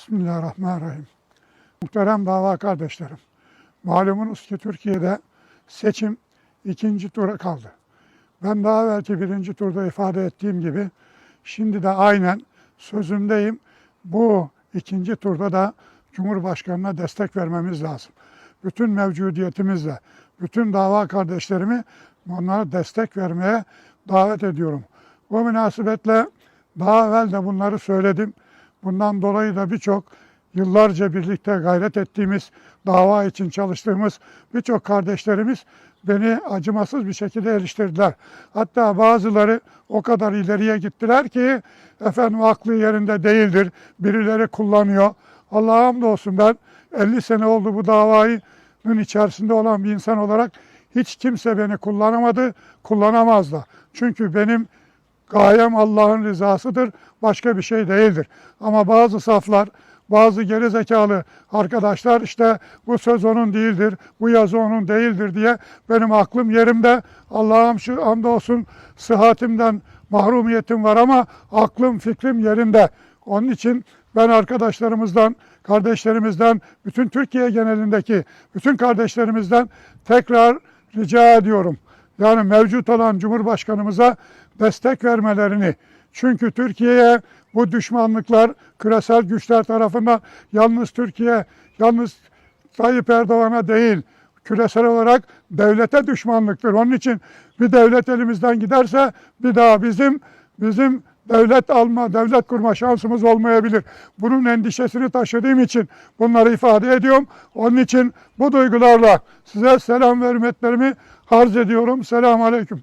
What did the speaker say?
Bismillahirrahmanirrahim. Muhterem dava kardeşlerim. Malumunuz ki Türkiye'de seçim ikinci tura kaldı. Ben daha belki birinci turda ifade ettiğim gibi şimdi de aynen sözümdeyim. Bu ikinci turda da Cumhurbaşkanı'na destek vermemiz lazım. Bütün mevcudiyetimizle, bütün dava kardeşlerimi onlara destek vermeye davet ediyorum. Bu münasebetle daha evvel de bunları söyledim. Bundan dolayı da birçok yıllarca birlikte gayret ettiğimiz, dava için çalıştığımız birçok kardeşlerimiz beni acımasız bir şekilde eleştirdiler. Hatta bazıları o kadar ileriye gittiler ki efendim aklı yerinde değildir, birileri kullanıyor. Allah'a hamdolsun ben 50 sene oldu bu davanın içerisinde olan bir insan olarak hiç kimse beni kullanamadı, kullanamaz da. Çünkü benim Gayem Allah'ın rızasıdır, başka bir şey değildir. Ama bazı saflar, bazı geri zekalı arkadaşlar işte bu söz onun değildir, bu yazı onun değildir diye benim aklım yerimde. Allah'ım şu hamdolsun sıhhatimden mahrumiyetim var ama aklım fikrim yerinde. Onun için ben arkadaşlarımızdan, kardeşlerimizden, bütün Türkiye genelindeki bütün kardeşlerimizden tekrar rica ediyorum. Yani mevcut olan Cumhurbaşkanımıza destek vermelerini. Çünkü Türkiye'ye bu düşmanlıklar küresel güçler tarafından yalnız Türkiye, yalnız Tayyip Erdoğan'a değil, küresel olarak devlete düşmanlıktır. Onun için bir devlet elimizden giderse bir daha bizim bizim devlet alma, devlet kurma şansımız olmayabilir. Bunun endişesini taşıdığım için bunları ifade ediyorum. Onun için bu duygularla size selam ve hürmetlerimi arz ediyorum. Selamun Aleyküm.